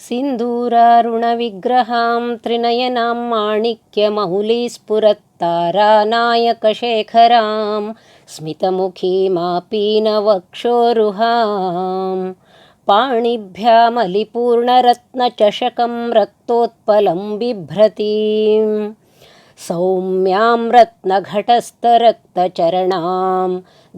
सिन्दूरारुणविग्रहां त्रिनयनां माणिक्यमौलीस्फुरत्तारा नायकशेखरां स्मितमुखी मापीनवक्षोरुहां रक्तोत्पलं बिभ्रतीम् सौम्यां रत्नघटस्थरक्तचरणां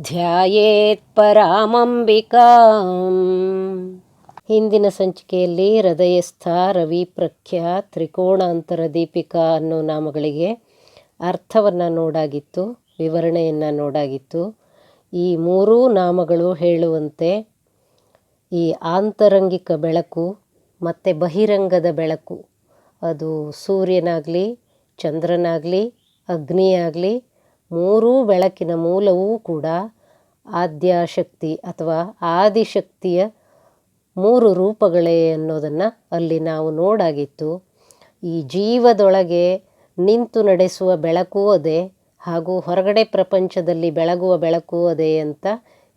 ध्यायेत्परामम्बिकाम् ಹಿಂದಿನ ಸಂಚಿಕೆಯಲ್ಲಿ ಹೃದಯಸ್ಥ ರವಿ ಪ್ರಖ್ಯ ತ್ರಿಕೋಣಾಂತರ ದೀಪಿಕಾ ಅನ್ನೋ ನಾಮಗಳಿಗೆ ಅರ್ಥವನ್ನು ನೋಡಾಗಿತ್ತು, ವಿವರಣೆಯನ್ನು ನೋಡಾಗಿತ್ತು. ಈ ಮೂರೂ ನಾಮಗಳು ಹೇಳುವಂತೆ ಈ ಆಂತರಂಗಿಕ ಬೆಳಕು ಮತ್ತು ಬಹಿರಂಗದ ಬೆಳಕು, ಅದು ಸೂರ್ಯನಾಗಲಿ, ಚಂದ್ರನಾಗಲಿ, ಅಗ್ನಿಯಾಗಲಿ, ಮೂರೂ ಬೆಳಕಿನ ಮೂಲವೂ ಕೂಡ ಆದ್ಯಾಶಕ್ತಿ ಅಥವಾ ಆದಿಶಕ್ತಿಯ ಮೂರು ರೂಪಗಳೇ ಅನ್ನೋದನ್ನು ಅಲ್ಲಿ ನಾವು ನೋಡಾಗಿತ್ತು. ಈ ಜೀವದೊಳಗೆ ನಿಂತು ನಡೆಸುವ ಬೆಳಕು ಅದೇ ಹಾಗೂ ಹೊರಗಡೆ ಪ್ರಪಂಚದಲ್ಲಿ ಬೆಳಗುವ ಬೆಳಕು ಅದೇ ಅಂತ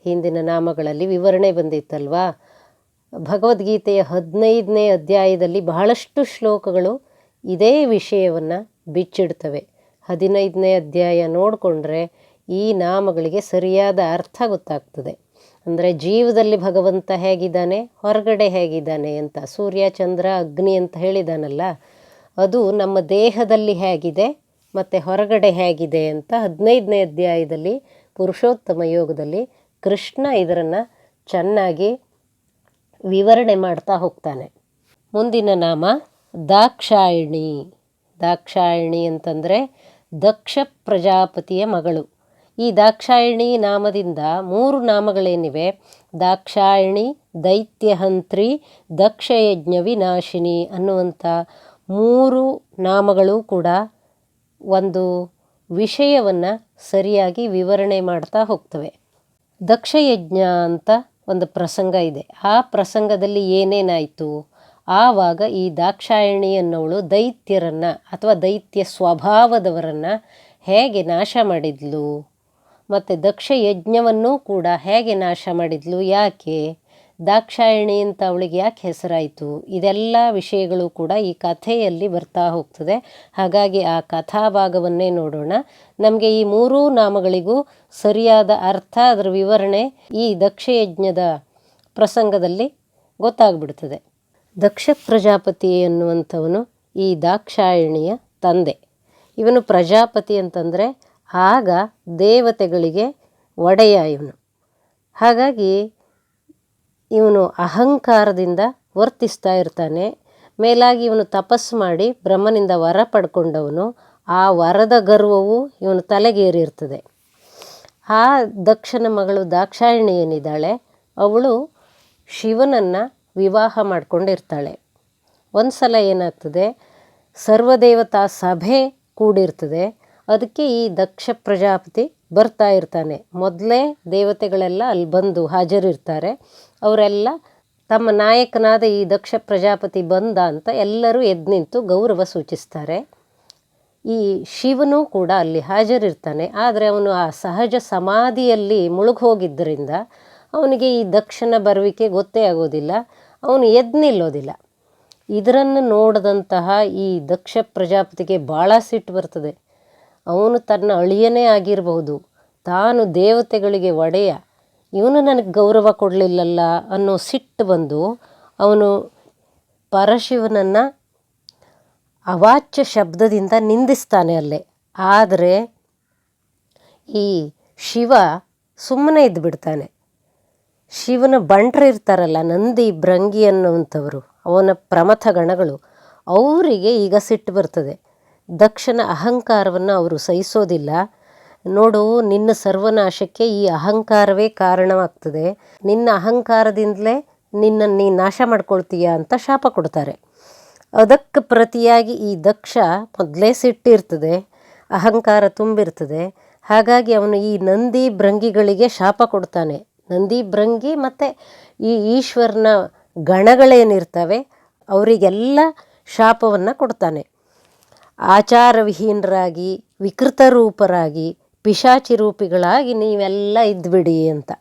ಹಿಂದಿನ ನಾಮಗಳಲ್ಲಿ ವಿವರಣೆ ಬಂದಿತ್ತಲ್ವಾ? ಭಗವದ್ಗೀತೆಯ ಹದಿನೈದನೇ ಅಧ್ಯಾಯದಲ್ಲಿ ಬಹಳಷ್ಟು ಶ್ಲೋಕಗಳು ಇದೇ ವಿಷಯವನ್ನು ಬಿಚ್ಚಿಡ್ತವೆ. ಹದಿನೈದನೇ ಅಧ್ಯಾಯ ನೋಡಿಕೊಂಡ್ರೆ ಈ ನಾಮಗಳಿಗೆ ಸರಿಯಾದ ಅರ್ಥ ಗೊತ್ತಾಗ್ತದೆ. ಅಂದರೆ ಜೀವದಲ್ಲಿ ಭಗವಂತ ಹೇಗಿದ್ದಾನೆ, ಹೊರಗಡೆ ಹೇಗಿದ್ದಾನೆ ಅಂತ. ಸೂರ್ಯ, ಚಂದ್ರ, ಅಗ್ನಿ ಅಂತ ಹೇಳಿದಾನಲ್ಲ, ಅದು ನಮ್ಮ ದೇಹದಲ್ಲಿ ಹೇಗಿದೆ ಮತ್ತು ಹೊರಗಡೆ ಹೇಗಿದೆ ಅಂತ ಹದಿನೈದನೇ ಅಧ್ಯಾಯದಲ್ಲಿ, ಪುರುಷೋತ್ತಮ ಯೋಗದಲ್ಲಿ ಕೃಷ್ಣ ಇದರನ್ನು ಚೆನ್ನಾಗಿ ವಿವರಣೆ ಮಾಡ್ತಾ ಹೋಗ್ತಾನೆ. ಮುಂದಿನ ನಾಮ ದಾಕ್ಷಾಯಣಿ. ದಾಕ್ಷಾಯಿಣಿ ಅಂತಂದರೆ ದಕ್ಷ ಪ್ರಜಾಪತಿಯ ಮಗಳು. ಈ ದಾಕ್ಷಾಯಣಿ ನಾಮದಿಂದ ಮೂರು ನಾಮಗಳೇನಿವೆ? ದಾಕ್ಷಾಯಿಣಿ, ದೈತ್ಯಹಂತ್ರಿ, ದಕ್ಷಯಜ್ಞ ವಿನಾಶಿನಿ ಅನ್ನುವಂಥ ಮೂರು ನಾಮಗಳು ಕೂಡ ಒಂದು ವಿಷಯವನ್ನು ಸರಿಯಾಗಿ ವಿವರಣೆ ಮಾಡ್ತಾ ಹೋಗ್ತವೆ. ದಕ್ಷಯಜ್ಞ ಅಂತ ಒಂದು ಪ್ರಸಂಗ ಇದೆ. ಆ ಪ್ರಸಂಗದಲ್ಲಿ ಏನೇನಾಯಿತು? ಆವಾಗ ಈ ದಾಕ್ಷಾಯಣಿ ಅನ್ನೋಳು ದೈತ್ಯರನ್ನು ಅಥವಾ ದೈತ್ಯ ಸ್ವಭಾವದವರನ್ನು ಹೇಗೆ ನಾಶ ಮಾಡಿದ್ಲು? ಮತ್ತು ದಕ್ಷ ಯಜ್ಞವನ್ನೂ ಕೂಡ ಹೇಗೆ ನಾಶ ಮಾಡಿದ್ಲು, ಯಾಕೆ? ದಾಕ್ಷಾಯಣಿ ಅಂತ ಅವಳಿಗೆ ಯಾಕೆ ಹೆಸರಾಯಿತು? ಇದೆಲ್ಲ ವಿಷಯಗಳು ಕೂಡ ಈ ಕಥೆಯಲ್ಲಿ ಬರ್ತಾ ಹೋಗ್ತದೆ. ಹಾಗಾಗಿ ಆ ಕಥಾಭಾಗವನ್ನೇ ನೋಡೋಣ. ನಮಗೆ ಈ ಮೂರೂ ನಾಮಗಳಿಗೂ ಸರಿಯಾದ ಅರ್ಥ, ಅದರ ವಿವರಣೆ ಈ ದಕ್ಷಯಜ್ಞದ ಪ್ರಸಂಗದಲ್ಲಿ ಗೊತ್ತಾಗ್ಬಿಡ್ತದೆ. ದಕ್ಷ ಪ್ರಜಾಪತಿ ಎನ್ನುವಂಥವನು ಈ ದಾಕ್ಷಾಯಣಿಯ ತಂದೆ. ಇವನು ಪ್ರಜಾಪತಿ ಅಂತಂದರೆ ಆಗ ದೇವತೆಗಳಿಗೆ ಒಡೆಯ ಇವನು. ಹಾಗಾಗಿ ಇವನು ಅಹಂಕಾರದಿಂದ ವರ್ತಿಸ್ತಾ ಇರ್ತಾನೆ. ಮೇಲಾಗಿ ಇವನು ತಪಸ್ಸು ಮಾಡಿ ಬ್ರಹ್ಮನಿಂದ ವರ ಪಡ್ಕೊಂಡವನು. ಆ ವರದ ಗರ್ವವು ಇವನು ತಲೆಗೇರಿರ್ತದೆ. ಆ ದಕ್ಷನ ಮಗಳು ದಾಕ್ಷಾಯಿಣಿ ಏನಿದ್ದಾಳೆ, ಅವಳು ಶಿವನನ್ನು ವಿವಾಹ ಮಾಡಿಕೊಂಡಿರ್ತಾಳೆ. ಒಂದು ಸಲ ಏನಾಗ್ತದೆ, ಸರ್ವದೇವತಾ ಸಭೆ ಕೂಡಿರ್ತದೆ. ಅದಕ್ಕೆ ಈ ದಕ್ಷ ಪ್ರಜಾಪತಿ ಬರ್ತಾ ಇರ್ತಾನೆ. ಮೊದಲೇ ದೇವತೆಗಳೆಲ್ಲ ಅಲ್ಲಿ ಬಂದು ಹಾಜರಿರ್ತಾರೆ. ಅವರೆಲ್ಲ ತಮ್ಮ ನಾಯಕನಾದ ಈ ದಕ್ಷ ಪ್ರಜಾಪತಿ ಬಂದ ಅಂತ ಎಲ್ಲರೂ ಎದ್ದು ನಿಂತು ಗೌರವ ಸೂಚಿಸ್ತಾರೆ. ಈ ಶಿವನೂ ಕೂಡ ಅಲ್ಲಿ ಹಾಜರಿರ್ತಾನೆ. ಆದರೆ ಅವನು ಆ ಸಹಜ ಸಮಾಧಿಯಲ್ಲಿ ಮುಳುಗೋಗಿದ್ದರಿಂದ ಅವನಿಗೆ ಈ ದಕ್ಷನ ಬರುವಿಕೆ ಗೊತ್ತೇ ಆಗೋದಿಲ್ಲ. ಅವನು ಎದ್ದು ನಿಲ್ಲೋದಿಲ್ಲ. ಇದರನ್ನು ನೋಡಿದಂತಹ ಈ ದಕ್ಷ ಪ್ರಜಾಪತಿಗೆ ಭಾಳ ಸಿಟ್ಟು ಬರ್ತದೆ. ಅವನು ತನ್ನ ಅಳಿಯನೇ ಆಗಿರಬಹುದು. ತಾನು ದೇವತೆಗಳಿಗೆ ಒಡೆಯ. ಇವನು ನನಗೆ ಗೌರವ ಕೊಡಲಿಲ್ಲಲ್ಲ ಅನ್ನೋ ಸಿಟ್ಟು ಬಂದು ಅವನು ಪರಶಿವನನ್ನು ಅವಾಚ್ಯ ಶಬ್ದದಿಂದ ನಿಂದಿಸ್ತಾನೆ ಅಲ್ಲೇ. ಆದರೆ ಈ ಶಿವ ಸುಮ್ಮನೆ ಇದ್ದುಬಿಡ್ತಾನೆ ಶಿವನ ಬಂಟ್ರು ಇರ್ತಾರಲ್ಲ, ನಂದಿ ಭ್ರಂಗಿ ಅನ್ನುವಂಥವರು, ಅವನ ಪ್ರಮಥ ಗಣಗಳು, ಅವರಿಗೆ ಈಗ ಸಿಟ್ಟು ಬರ್ತದೆ. ದಕ್ಷನ ಅಹಂಕಾರವನ್ನು ಅವರು ಸಹಿಸೋದಿಲ್ಲ. ನೋಡು, ನಿನ್ನ ಸರ್ವನಾಶಕ್ಕೆ ಈ ಅಹಂಕಾರವೇ ಕಾರಣವಾಗ್ತದೆ. ನಿನ್ನ ಅಹಂಕಾರದಿಂದಲೇ ನಿನ್ನನ್ನು ನೀ ನಾಶ ಮಾಡ್ಕೊಳ್ತೀಯ ಅಂತ ಶಾಪ ಕೊಡ್ತಾರೆ. ಅದಕ್ಕೆ ಪ್ರತಿಯಾಗಿ ಈ ದಕ್ಷ ಮೊದಲೇ ಸಿಟ್ಟಿರ್ತದೆ, ಅಹಂಕಾರ ತುಂಬಿರ್ತದೆ. ಹಾಗಾಗಿ ಅವನು ಈ ನಂದಿ ಭ್ರಂಗಿಗಳಿಗೆ ಶಾಪ ಕೊಡ್ತಾನೆ. ನಂದಿ ಭ್ರಂಗಿ ಮತ್ತು ಈ ಈಶ್ವರನ ಗಣಗಳೇನಿರ್ತವೆ, ಅವರಿಗೆಲ್ಲ ಶಾಪವನ್ನು ಕೊಡ್ತಾನೆ. ಆಚಾರವಿಹೀನರಾಗಿ ವಿಕೃತ ರೂಪರಾಗಿ ಪಿಶಾಚಿ ರೂಪಿಗಳಾಗಿ ನೀವೆಲ್ಲ ಇದ್ಬಿಡಿ ಅಂತ.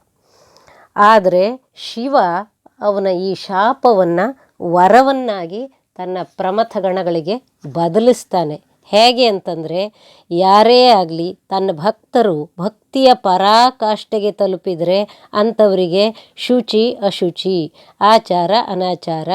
ಆದರೆ ಶಿವ ಅವನ ಈ ಶಾಪವನ್ನು, ವರವನ್ನಾಗಿ ತನ್ನ ಪ್ರಮಥ ಗಣಗಳಿಗೆ ಬದಲಿಸ್ತಾನೆ. ಹೇಗೆ ಅಂತಂದರೆ, ಯಾರೇ ಆಗಲಿ ತನ್ನ ಭಕ್ತರು ಭಕ್ತಿಯ ಪರಾಕಾಷ್ಠೆಗೆ ತಲುಪಿದರೆ ಅಂಥವರಿಗೆ ಶುಚಿ ಅಶುಚಿ, ಆಚಾರ ಅನಾಚಾರ.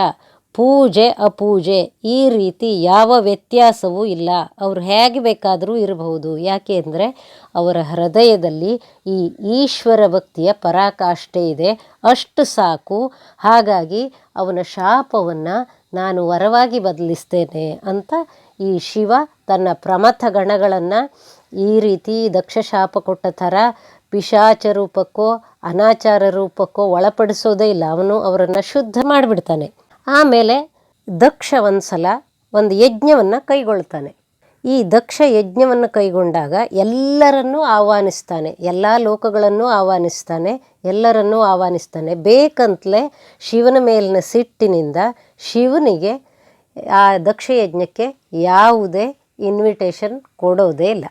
ಪೂಜೆ ಅಪೂಜೆ, ಈ ರೀತಿ ಯಾವ ವ್ಯತ್ಯಾಸವೂ ಇಲ್ಲ. ಅವರು ಹೇಗೆ ಬೇಕಾದರೂ ಇರಬಹುದು. ಯಾಕೆ ಅಂದರೆ ಅವರ ಹೃದಯದಲ್ಲಿ ಈ ಈಶ್ವರ ಭಕ್ತಿಯ ಪರಾಕಾಷ್ಠೆ ಇದೆ. ಅಷ್ಟು ಸಾಕು. ಹಾಗಾಗಿ ಅವನ ಶಾಪವನ್ನು ನಾನು ವರವಾಗಿ ಬದಲಿಸ್ತೇನೆ ಅಂತ ಈ ಶಿವ ತನ್ನ ಪ್ರಮಥ ಗಣಗಳನ್ನು ಈ ರೀತಿ ದಕ್ಷ ಶಾಪ ಕೊಟ್ಟ ಥರ ಪಿಶಾಚ ರೂಪಕ್ಕೋ, ಅನಾಚಾರ ರೂಪಕ್ಕೋ ಒಳಪಡಿಸೋದೇ ಇಲ್ಲ. ಅವನು ಅವರನ್ನು ಶುದ್ಧ ಮಾಡಿಬಿಡ್ತಾನೆ. ಆಮೇಲೆ ದಕ್ಷ ಒಂದ್ಸಲ ಒಂದು ಯಜ್ಞವನ್ನು ಕೈಗೊಳ್ತಾನೆ. ಈ ದಕ್ಷ ಯಜ್ಞವನ್ನು ಕೈಗೊಂಡಾಗ ಎಲ್ಲರನ್ನೂ ಆಹ್ವಾನಿಸ್ತಾನೆ, ಎಲ್ಲ ಲೋಕಗಳನ್ನು ಆಹ್ವಾನಿಸ್ತಾನೆ, ಎಲ್ಲರನ್ನೂ ಆಹ್ವಾನಿಸ್ತಾನೆ. ಬೇಕಂತಲೇ ಶಿವನ ಮೇಲಿನ ಸಿಟ್ಟಿನಿಂದ ಶಿವನಿಗೆ ಆ ದಕ್ಷ ಯಜ್ಞಕ್ಕೆ ಯಾವುದೇ ಇನ್ವಿಟೇಷನ್ ಕೊಡೋದೇ ಇಲ್ಲ.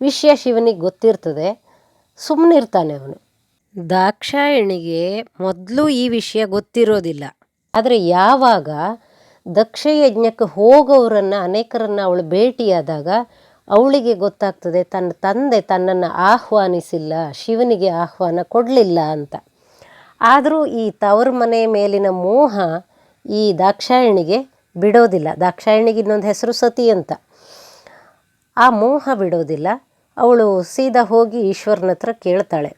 ವಿಷಯ ಶಿವನಿಗೆ ಗೊತ್ತಿರ್ತದೆ ಸುಮ್ಮನಿರ್ತಾನೆ ಅವನು. ದಾಕ್ಷಾಯಣಿಗೆ ಮೊದಲು ಈ ವಿಷಯ ಗೊತ್ತಿರೋದಿಲ್ಲ. ಆದರೆ ಯಾವಾಗ ದಕ್ಷಯಜ್ಞಕ್ಕೆ ಹೋಗೋರನ್ನು, ಅನೇಕರನ್ನು ಅವಳು ಭೇಟಿಯಾದಾಗ ಅವಳಿಗೆ ಗೊತ್ತಾಗ್ತದೆ, ತನ್ನ ತಂದೆ ತನ್ನನ್ನು ಆಹ್ವಾನಿಸಿಲ್ಲ, ಶಿವನಿಗೆ ಆಹ್ವಾನ ಕೊಡಲಿಲ್ಲ ಅಂತ. ಆದರೂ ಈ ತವರು ಮನೆ ಮೇಲಿನ ಮೋಹ ಈ ದಾಕ್ಷಾಯಣಿಗೆ ಬಿಡೋದಿಲ್ಲ. ದಾಕ್ಷಾಯಣಿಗೆ ಇನ್ನೊಂದು ಹೆಸರು ಸತಿ ಅಂತ. ಆ ಮೋಹ ಬಿಡೋದಿಲ್ಲ. ಅವಳು ಸೀದಾ ಹೋಗಿ ಈಶ್ವರನ ಹತ್ರ ಕೇಳ್ತಾಳೆ.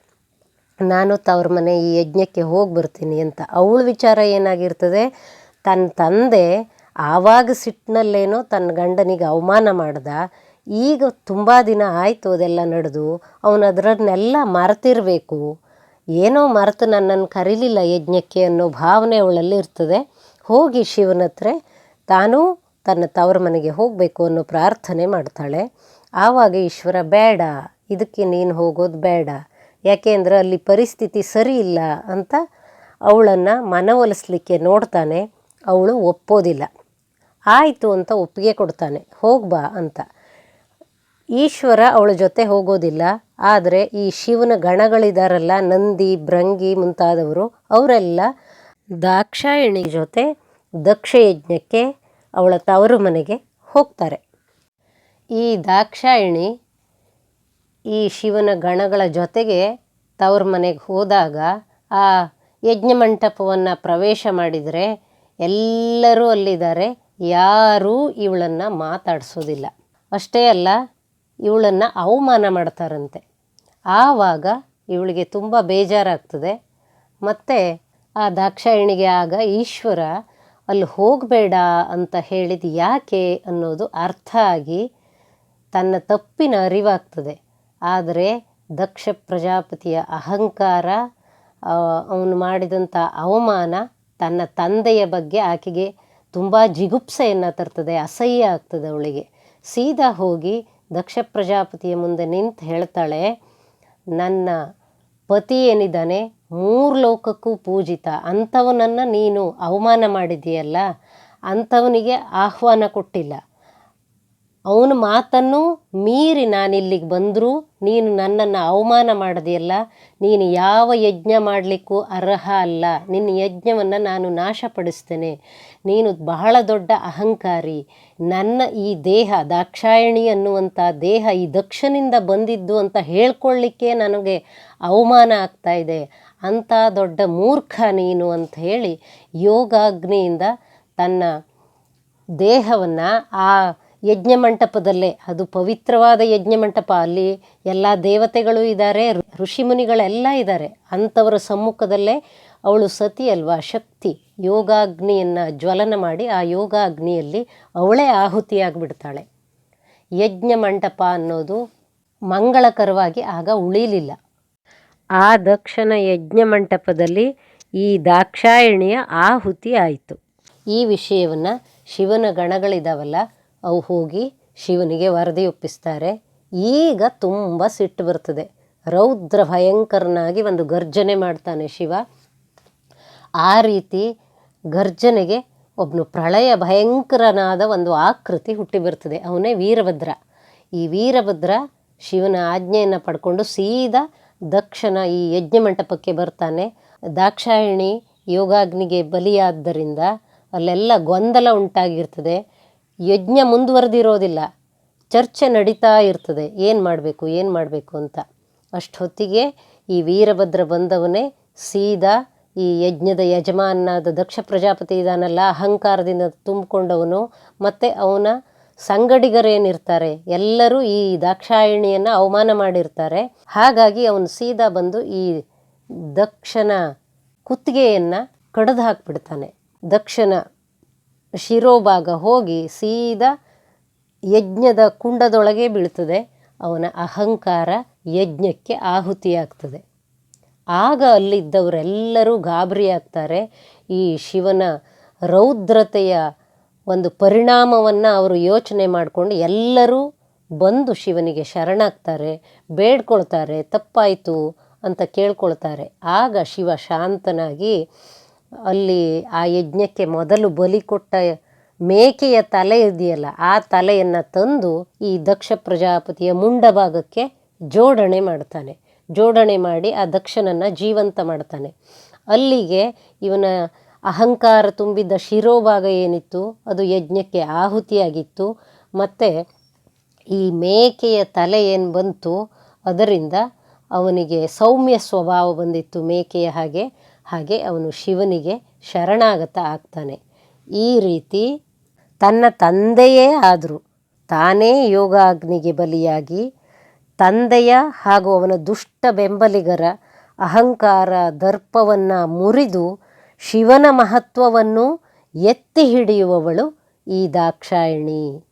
ನಾನು ತವ್ರ ಮನೆ ಈ ಯಜ್ಞಕ್ಕೆ ಹೋಗಿ ಬರ್ತೀನಿ ಅಂತ. ಅವಳ ವಿಚಾರ ಏನಾಗಿರ್ತದೆ? ತನ್ನ ತಂದೆ ಆವಾಗ ಸಿಟ್ಟಿನಲ್ಲೇನೋ ತನ್ನ ಗಂಡನಿಗೆ ಅವಮಾನ ಮಾಡ್ದ. ಈಗ ತುಂಬ ದಿನ ಆಯಿತು ಅದೆಲ್ಲ ನಡೆದು. ಅವನು ಅದರನ್ನೆಲ್ಲ ಮರೆತಿರಬೇಕು. ಏನೋ ಮರೆತು ನನ್ನನ್ನು ಕರೀಲಿಲ್ಲ ಯಜ್ಞಕ್ಕೆ ಅನ್ನೋ ಭಾವನೆ ಅವಳಲ್ಲಿ ಇರ್ತದೆ. ಹೋಗಿ ಶಿವನ ಹತ್ರ ತಾನೂ ತನ್ನ ತವರ ಮನೆಗೆ ಹೋಗಬೇಕು ಅನ್ನೋ ಪ್ರಾರ್ಥನೆ ಮಾಡ್ತಾಳೆ. ಆವಾಗ ಈಶ್ವರ, ಬೇಡ, ಇದಕ್ಕೆ ನೀನು ಹೋಗೋದು ಬೇಡ. ಯಾಕೆ ಅಂದರೆ ಅಲ್ಲಿ ಪರಿಸ್ಥಿತಿ ಸರಿ ಇಲ್ಲ ಅಂತ ಅವಳನ್ನು ಮನವೊಲಿಸ್ಲಿಕ್ಕೆ ನೋಡ್ತಾನೆ, ಅವಳು ಒಪ್ಪೋದಿಲ್ಲ. ಆಯಿತು ಅಂತ ಒಪ್ಪಿಗೆ ಕೊಡ್ತಾನೆ ಹೋಗ್ಬಾ ಅಂತ. ಈಶ್ವರ ಅವಳ ಜೊತೆ ಹೋಗೋದಿಲ್ಲ, ಆದರೆ ಈ ಶಿವನ ಗಣಗಳಿದಾರಲ್ಲ, ನಂದಿ, ಭ್ರಂಗಿ ಮುಂತಾದವರು, ಅವರೆಲ್ಲ ದಾಕ್ಷಾಯಣಿ ಜೊತೆ ದಕ್ಷಯಜ್ಞಕ್ಕೆ ಅವಳ ತವರು ಮನೆಗೆ ಹೋಗ್ತಾರೆ. ಈ ದಾಕ್ಷಾಯಣಿ ಈ ಶಿವನ ಗಣಗಳ ಜೊತೆಗೆ ತವ್ರ ಮನೆಗೆ ಹೋದಾಗ ಆ ಯಜ್ಞ ಮಂಟಪವನ್ನು ಪ್ರವೇಶ ಮಾಡಿದರೆ ಎಲ್ಲರೂ ಅಲ್ಲಿದ್ದಾರೆ. ಯಾರೂ ಇವಳನ್ನು ಮಾತಾಡಿಸೋದಿಲ್ಲ. ಅಷ್ಟೇ ಅಲ್ಲ, ಇವಳನ್ನು ಅವಮಾನ ಮಾಡ್ತಾರಂತೆ. ಆವಾಗ ಇವಳಿಗೆ ತುಂಬ ಬೇಜಾರಾಗ್ತದೆ. ಮತ್ತು ಆ ದಾಕ್ಷಾಯಣಿಗೆ ಆಗ ಈಶ್ವರ, ಅಲ್ಲಿ ಹೋಗಬೇಡ ಅಂತ ಹೇಳಿದ ಯಾಕೆ? ಅನ್ನೋದು ಅರ್ಥ ಆಗಿ ತನ್ನ ತಪ್ಪಿನ ಅರಿವಾಗ್ತದೆ. ಆದರೆ ದಕ್ಷ ಪ್ರಜಾಪತಿಯ ಅಹಂಕಾರ ಅವನು ಮಾಡಿದಂಥ ಅವಮಾನ ತನ್ನ ತಂದೆಯ ಬಗ್ಗೆ ಆಕೆಗೆ ತುಂಬ ಜಿಗುಪ್ಸೆಯನ್ನು ತರ್ತದೆ, ಅಸಹ್ಯ ಆಗ್ತದೆ ಅವಳಿಗೆ. ಸೀದಾ ಹೋಗಿ ದಕ್ಷ ಪ್ರಜಾಪತಿಯ ಮುಂದೆ ನಿಂತು ಹೇಳ್ತಾಳೆ, ನನ್ನ ಪತಿ ಏನಿದ್ದಾನೆ, ಮೂರು ಲೋಕಕ್ಕೂ ಪೂಜಿತ, ಅಂಥವನನ್ನು ನೀನು ಅವಮಾನ ಮಾಡಿದೆಯಲ್ಲ ಅಂಥವನಿಗೆ ಆಹ್ವಾನ ಕೊಟ್ಟಿಲ್ಲ. ಅವನ ಮಾತನ್ನು ಮೀರಿ ನಾನು ಇಲ್ಲಿಗೆ ಬಂದರೂ ನೀನು ನನ್ನನ್ನು ಅವಮಾನ ಮಾಡಿದೆಯಲ್ಲ, ನೀನು ಯಾವ ಯಜ್ಞ ಮಾಡಲಿಕ್ಕೂ ಅರ್ಹ ಅಲ್ಲ. ನಿನ್ನ ಯಜ್ಞವನ್ನು ನಾನು ನಾಶಪಡಿಸ್ತೇನೆ. ನೀನು ಬಹಳ ದೊಡ್ಡ ಅಹಂಕಾರಿ. ನನ್ನ ಈ ದೇಹ, ದಾಕ್ಷಾಯಣಿ ಅನ್ನುವಂಥ ದೇಹ ಈ ದಕ್ಷನಿಂದ ಬಂದಿದ್ದು ಅಂತ ಹೇಳ್ಕೊಳ್ಳಿಕ್ಕೆ ನನಗೆ ಅವಮಾನ ಆಗ್ತಾ ಇದೆ. ಅಂಥ ದೊಡ್ಡ ಮೂರ್ಖ ನೀನು ಅಂತ ಹೇಳಿ ಯೋಗಾಗ್ನಿಯಿಂದ ತನ್ನ ದೇಹವನ್ನು ಆ ಯಜ್ಞ ಮಂಟಪದಲ್ಲೇ, ಅದು ಪವಿತ್ರವಾದ ಯಜ್ಞ ಮಂಟಪ. ಅಲ್ಲಿ ಎಲ್ಲ ದೇವತೆಗಳು ಇದ್ದಾರೆ ಋಷಿಮುನಿಗಳೆಲ್ಲ ಇದ್ದಾರೆ. ಅಂಥವರ ಸಮ್ಮುಖದಲ್ಲೇ ಅವಳು ಸತಿ ಅಲ್ವಾ, ಶಕ್ತಿ. ಯೋಗಾಗ್ನಿಯನ್ನು ಜ್ವಲನ ಮಾಡಿ ಆ ಯೋಗಾಗ್ನಿಯಲ್ಲಿ ಅವಳೇ ಆಹುತಿಯಾಗಿಬಿಡ್ತಾಳೆ. ಯಜ್ಞ ಮಂಟಪ ಅನ್ನೋದು ಮಂಗಳಕರವಾಗಿ ಆಗ ಉಳಿಲಿಲ್ಲ. ಆ ದಕ್ಷನ ಯಜ್ಞ ಮಂಟಪದಲ್ಲಿ ಈ ದಾಕ್ಷಾಯಣಿಯ ಆಹುತಿ ಆಯಿತು. ಈ ವಿಷಯವನ್ನು ಶಿವನ ಗಣಗಳಿದಾವಲ್ಲ ಅವು ಹೋಗಿ ಶಿವನಿಗೆ ವರದಿ ಒಪ್ಪಿಸ್ತಾರೆ ಈಗ ತುಂಬ ಸಿಟ್ಟು ಬರ್ತದೆ. ರೌದ್ರ ಭಯಂಕರನಾಗಿ ಒಂದು ಗರ್ಜನೆ ಮಾಡ್ತಾನೆ ಶಿವ. ಆ ರೀತಿ ಗರ್ಜನೆಗೆ ಒಬ್ಬನು ಪ್ರಳಯ ಭಯಂಕರನಾದ ಒಂದು ಆಕೃತಿ ಹುಟ್ಟಿ ಬರ್ತದೆ. ಅವನೇ ವೀರಭದ್ರ. ಈ ವೀರಭದ್ರ ಶಿವನ ಆಜ್ಞೆಯನ್ನು ಪಡ್ಕೊಂಡು ಸೀದಾ ದಕ್ಷನ ಈ ಯಜ್ಞ ಮಂಟಪಕ್ಕೆ ಬರ್ತಾನೆ. ದಾಕ್ಷಾಯಣಿ ಯೋಗಾಗ್ನಿಗೆ ಬಲಿಯಾದ್ದರಿಂದ ಅಲ್ಲೆಲ್ಲ ಗೊಂದಲ ಉಂಟಾಗಿರ್ತದೆ. ಯಜ್ಞ ಮುಂದುವರೆದಿರೋದಿಲ್ಲ. ಚರ್ಚೆ ನಡೀತಾ ಇರ್ತದೆ. ಏನು ಮಾಡಬೇಕು ಏನು ಮಾಡಬೇಕು ಅಂತ. ಅಷ್ಟೊತ್ತಿಗೆ ಈ ವೀರಭದ್ರ ಬಂದವನೇ ಸೀದಾ ಈ ಯಜ್ಞದ ಯಜಮಾನನಾದ ದಕ್ಷ ಪ್ರಜಾಪತಿ ಇದಾನಲ್ಲ, ಅಹಂಕಾರದಿಂದ ತುಂಬಿಕೊಂಡವನು, ಮತ್ತು ಅವನ ಸಂಗಡಿಗರೇನಿರ್ತಾರೆ, ಎಲ್ಲರೂ ಈ ದಾಕ್ಷಾಯಿಣಿಯನ್ನು ಅವಮಾನ ಮಾಡಿರ್ತಾರೆ. ಹಾಗಾಗಿ ಅವನು ಸೀದಾ ಬಂದು ಈ ದಕ್ಷನ ಕುತ್ತಿಗೆಯನ್ನು ಕಡಿದು ಹಾಕ್ಬಿಡ್ತಾನೆ. ದಕ್ಷನ ಶಿರೋಭಾಗ ಹೋಗಿ ಸೀದಾ ಯಜ್ಞದ ಕುಂಡದೊಳಗೆ ಬೀಳ್ತದೆ. ಅವನ ಅಹಂಕಾರ ಯಜ್ಞಕ್ಕೆ ಆಹುತಿಯಾಗ್ತದೆ. ಆಗ ಅಲ್ಲಿದ್ದವರೆಲ್ಲರೂ ಗಾಬರಿಯಾಗ್ತಾರೆ. ಈ ಶಿವನ ರೌದ್ರತೆಯ ಒಂದು ಪರಿಣಾಮವನ್ನು ಅವರು ಯೋಚನೆ ಮಾಡಿಕೊಂಡು ಎಲ್ಲರೂ ಬಂದು ಶಿವನಿಗೆ ಶರಣಾಗ್ತಾರೆ. ಬೇಡ್ಕೊಳ್ತಾರೆ, ತಪ್ಪಾಯಿತು ಅಂತ ಕೇಳ್ಕೊಳ್ತಾರೆ. ಆಗ ಶಿವ ಶಾಂತನಾಗಿ ಅಲ್ಲಿ ಆ ಯಜ್ಞಕ್ಕೆ ಮೊದಲು ಬಲಿ ಕೊಟ್ಟ ಮೇಕೆಯ ತಲೆ ಇದೆಯಲ್ಲ, ಆ ತಲೆಯನ್ನು ತಂದು ಈ ದಕ್ಷ ಪ್ರಜಾಪತಿಯ ಮುಂಡ ಭಾಗಕ್ಕೆ ಜೋಡಣೆ ಮಾಡ್ತಾನೆ. ಜೋಡಣೆ ಮಾಡಿ ಆ ದಕ್ಷನನ್ನು ಜೀವಂತ ಮಾಡ್ತಾನೆ. ಅಲ್ಲಿಗೆ ಇವನ ಅಹಂಕಾರ ತುಂಬಿದ್ದ ಶಿರೋಭಾಗ ಏನಿತ್ತು? ಅದು ಯಜ್ಞಕ್ಕೆ ಆಹುತಿಯಾಗಿತ್ತು. ಮತ್ತು ಈ ಮೇಕೆಯ ತಲೆ ಏನು ಬಂತು? ಅದರಿಂದ ಅವನಿಗೆ ಸೌಮ್ಯ ಸ್ವಭಾವ ಬಂದಿತ್ತು ಮೇಕೆಯ ಹಾಗೆ. ಹಾಗೆ ಅವನು ಶಿವನಿಗೆ ಶರಣಾಗತ ಆಗ್ತಾನೆ. ಈ ರೀತಿ ತನ್ನ ತಂದೆಯೇ ಆದರೂ ತಾನೇ ಯೋಗಾಗ್ನಿಗೆ ಬಲಿಯಾಗಿ ತಂದೆಯ ಹಾಗೂ ಅವನ ದುಷ್ಟ ಬೆಂಬಲಿಗರ ಅಹಂಕಾರ ದರ್ಪವನ್ನು ಮುರಿದು ಶಿವನ ಮಹತ್ವವನ್ನು ಎತ್ತಿ ಹಿಡಿಯುವವಳು ಈ ದಾಕ್ಷಾಯಣಿ.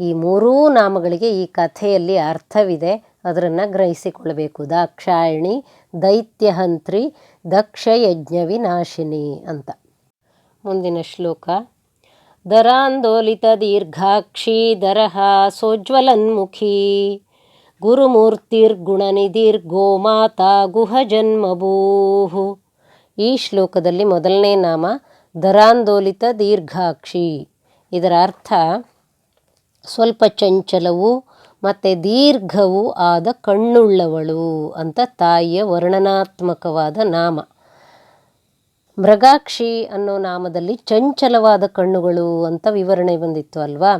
ಈ ಮೂರೂ ನಾಮಗಳಿಗೆ ಈ ಕಥೆಯಲ್ಲಿ ಅರ್ಥವಿದೆ. ಅದರನ್ನು ಗ್ರಹಿಸಿಕೊಳ್ಳಬೇಕು. ದಾಕ್ಷಾಯಣಿ, ದೈತ್ಯಹಂತ್ರಿ ದಕ್ಷ ಯಜ್ಞ ವಿನಾಶಿನಿ ಅಂತ. ಮುಂದಿನ ಶ್ಲೋಕ. ದರಾಂದೋಲಿತ ದೀರ್ಘಾಕ್ಷಿ ದರಹ ಸೋಜ್ವಲನ್ಮುಖಿ ಗುರುಮೂರ್ತಿರ್ಗುಣನಿಧಿರ್ಗೋ ಮಾತಾ ಗುಹ ಜನ್ಮಭೂಹು. ಈ ಶ್ಲೋಕದಲ್ಲಿ ಮೊದಲನೇ ನಾಮ ದರಾಂದೋಲಿತ ದೀರ್ಘಾಕ್ಷಿ. ಇದರ ಅರ್ಥ ಸ್ವಲ್ಪ ಚಂಚಲವು ಮತ್ತು ದೀರ್ಘವೂ ಆದ ಕಣ್ಣುಳ್ಳವಳು ಅಂತ ತಾಯಿಯ ವರ್ಣನಾತ್ಮಕವಾದ ನಾಮ. ಮೃಗಾಕ್ಷಿ ಅನ್ನೋ ನಾಮದಲ್ಲಿ ಚಂಚಲವಾದ ಕಣ್ಣುಗಳು ಅಂತ ವಿವರಣೆ ಬಂದಿತ್ತು ಅಲ್ವಾ?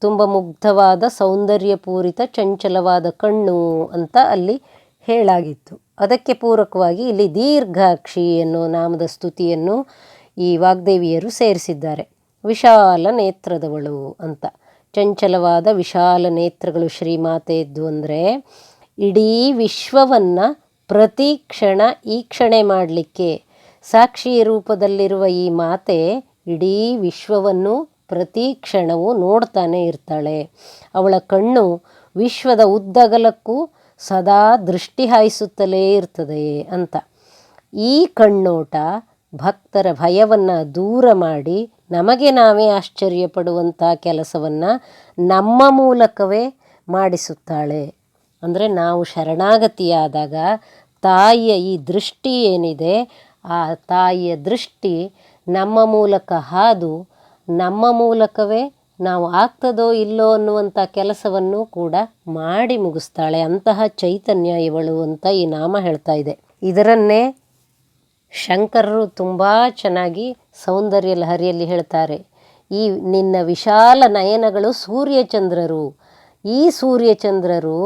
ತುಂಬ ಮುಗ್ಧವಾದ ಸೌಂದರ್ಯಪೂರಿತ ಚಂಚಲವಾದ ಕಣ್ಣು ಅಂತ ಅಲ್ಲಿ ಹೇಳಾಗಿತ್ತು. ಅದಕ್ಕೆ ಪೂರಕವಾಗಿ ಇಲ್ಲಿ ದೀರ್ಘಾಕ್ಷಿ ಅನ್ನೋ ನಾಮದ ಸ್ತುತಿಯನ್ನು ಈ ವಾಗ್ದೇವಿಯರು ಸೇರಿಸಿದ್ದಾರೆ. ವಿಶಾಲ ನೇತ್ರದವಳು ಅಂತ. ಚಂಚಲವಾದ ವಿಶಾಲ ನೇತ್ರಗಳು ಶ್ರೀಮಾತೆಯದ್ದು ಅಂದರೆ ಇಡೀ ವಿಶ್ವವನ್ನು ಪ್ರತಿ ಕ್ಷಣ ಈಕ್ಷಣೆ ಮಾಡಲಿಕ್ಕೆ ಸಾಕ್ಷಿ ರೂಪದಲ್ಲಿರುವ ಈ ಮಾತೆ ಇಡೀ ವಿಶ್ವವನ್ನು ಪ್ರತಿ ಕ್ಷಣವೂ ನೋಡ್ತಾನೆ ಇರ್ತಾಳೆ. ಅವಳ ಕಣ್ಣು ವಿಶ್ವದ ಉದ್ದಗಲಕ್ಕೂ ಸದಾ ದೃಷ್ಟಿ ಹಾಯಿಸುತ್ತಲೇ ಇರ್ತದೆ ಅಂತ. ಈ ಕಣ್ಣೋಟ ಭಕ್ತರ ಭಯವನ್ನು ದೂರ ಮಾಡಿ ನಮಗೆ ನಾವೇ ಆಶ್ಚರ್ಯಪಡುವಂಥ ಕೆಲಸವನ್ನು ನಮ್ಮ ಮೂಲಕವೇ ಮಾಡಿಸುತ್ತಾಳೆ. ಅಂದರೆ ನಾವು ಶರಣಾಗತಿಯಾದಾಗ ತಾಯಿಯ ಈ ದೃಷ್ಟಿ ಏನಿದೆ, ಆ ತಾಯಿಯ ದೃಷ್ಟಿ ನಮ್ಮ ಮೂಲಕ ಹಾದು ನಮ್ಮ ಮೂಲಕವೇ ನಾವು ಆಗ್ತದೋ ಇಲ್ಲೋ ಅನ್ನುವಂಥ ಕೆಲಸವನ್ನು ಕೂಡ ಮಾಡಿ ಮುಗಿಸ್ತಾಳೆ. ಅಂತಹ ಚೈತನ್ಯ ಇವಳು ಅಂತ ಈ ನಾಮ ಹೇಳ್ತಾ ಇದೆ. ಇದರನ್ನೇ ಶಂಕರರು ತುಂಬ ಚೆನ್ನಾಗಿ ಸೌಂದರ್ಯ ಲಹರಿಯಲ್ಲಿ ಹೇಳ್ತಾರೆ, ಈ ನಿನ್ನ ವಿಶಾಲ ನಯನಗಳು ಸೂರ್ಯಚಂದ್ರರು. ಈ ಸೂರ್ಯಚಂದ್ರರು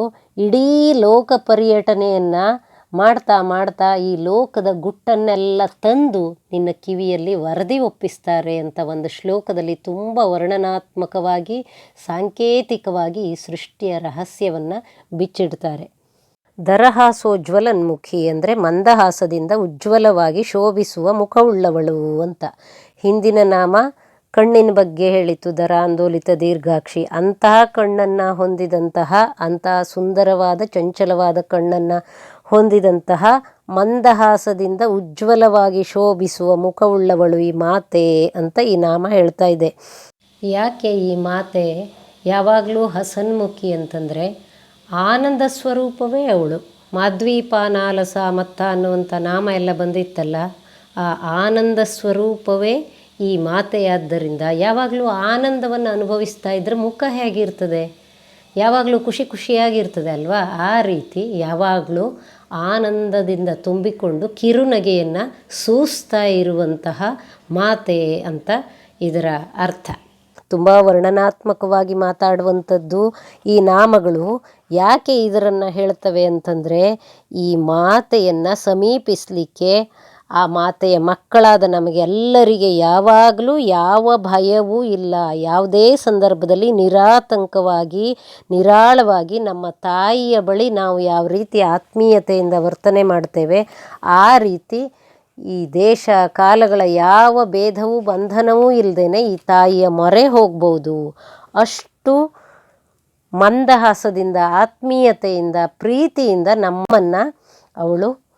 ಇಡೀ ಲೋಕ ಪರ್ಯಟನೆಯನ್ನು ಮಾಡ್ತಾ ಮಾಡ್ತಾ ಈ ಲೋಕದ ಗುಟ್ಟನ್ನೆಲ್ಲ ತಂದು ನಿನ್ನ ಕಿವಿಯಲ್ಲಿ ವರದಿ ಒಪ್ಪಿಸ್ತಾರೆ ಅಂತ ಒಂದು ಶ್ಲೋಕದಲ್ಲಿ ತುಂಬ ವರ್ಣನಾತ್ಮಕವಾಗಿ, ಸಾಂಕೇತಿಕವಾಗಿ ಈ ಸೃಷ್ಟಿಯ ರಹಸ್ಯವನ್ನು ಬಿಚ್ಚಿಡ್ತಾರೆ. ದರಹಾಸೋಜ್ವಲನ್ಮುಖಿ ಅಂದರೆ ಮಂದಹಾಸದಿಂದ ಉಜ್ವಲವಾಗಿ ಶೋಭಿಸುವ ಮುಖವುಳ್ಳವಳು ಅಂತ. ಹಿಂದಿನ ನಾಮ ಕಣ್ಣಿನ ಬಗ್ಗೆ ಹೇಳಿತು ದರಾಂದೋಲಿತ ದೀರ್ಘಾಕ್ಷಿ. ಅಂತಹ ಕಣ್ಣನ್ನು ಹೊಂದಿದಂತಹ, ಅಂತಹ ಸುಂದರವಾದ ಚಂಚಲವಾದ ಕಣ್ಣನ್ನು ಹೊಂದಿದಂತಹ ಮಂದಹಾಸದಿಂದ ಉಜ್ವಲವಾಗಿ ಶೋಭಿಸುವ ಮುಖವುಳ್ಳವಳು ಈ ಮಾತೆ ಅಂತ ಈ ನಾಮ ಹೇಳ್ತಾ ಇದೆ. ಯಾಕೆ ಈ ಮಾತೆ ಯಾವಾಗಲೂ ಹಸನ್ಮುಖಿ ಅಂತಂದರೆ ಆನಂದ ಸ್ವರೂಪವೇ ಅವಳು. ಮಾಧ್ವೀಪಾನಾಲಸ ಮತ್ತ ಅನ್ನುವಂಥ ನಾಮ ಎಲ್ಲ ಬಂದಿತ್ತಲ್ಲ, ಆ ಆನಂದ ಸ್ವರೂಪವೇ ಈ ಮಾತೆಯಾದ್ದರಿಂದ ಯಾವಾಗಲೂ ಆನಂದವನ್ನು ಅನುಭವಿಸ್ತಾ ಇದ್ದರೆ ಮುಖ ಹೇಗಿರ್ತದೆ? ಯಾವಾಗಲೂ ಖುಷಿ ಖುಷಿಯಾಗಿರ್ತದೆ ಅಲ್ವಾ? ಆ ರೀತಿ ಯಾವಾಗಲೂ ಆನಂದದಿಂದ ತುಂಬಿಕೊಂಡು ಕಿರುನಗೆಯನ್ನು ಸೂಸ್ತಾ ಇರುವಂತಹ ಮಾತೆ ಅಂತ ಇದರ ಅರ್ಥ. ತುಂಬ ವರ್ಣನಾತ್ಮಕವಾಗಿ ಮಾತಾಡುವಂಥದ್ದು ಈ ನಾಮಗಳು ಯಾಕೆ ಇದರನ್ನು ಹೇಳ್ತವೆ ಅಂತಂದರೆ ಈ ಮಾತೆಯನ್ನು ಸಮೀಪಿಸಲಿಕ್ಕೆ ಆ ಮಾತೆಯ ಮಕ್ಕಳಾದ ನಮಗೆಲ್ಲರಿಗೆ ಯಾವಾಗಲೂ ಯಾವ ಭಯವೂ ಇಲ್ಲ. ಯಾವುದೇ ಸಂದರ್ಭದಲ್ಲಿ ನಿರಾತಂಕವಾಗಿ, ನಿರಾಳವಾಗಿ ನಮ್ಮ ತಾಯಿಯ ಬಳಿ ನಾವು ಯಾವ ರೀತಿ ಆತ್ಮೀಯತೆಯಿಂದ ವರ್ತನೆ ಮಾಡ್ತೇವೆ, ಆ ರೀತಿ ಈ ದೇಶ ಕಾಲಗಳ ಯಾವ ಭೇದವೂ ಬಂಧನವೂ ಇಲ್ಲದೇ ಈ ತಾಯಿಯ ಮೊರೆ ಹೋಗ್ಬೋದು. ಅಷ್ಟು ಮಂದಹಾಸದಿಂದ, ಆತ್ಮೀಯತೆಯಿಂದ, ಪ್ರೀತಿಯಿಂದ ನಮ್ಮನ್ನು ಅವಳು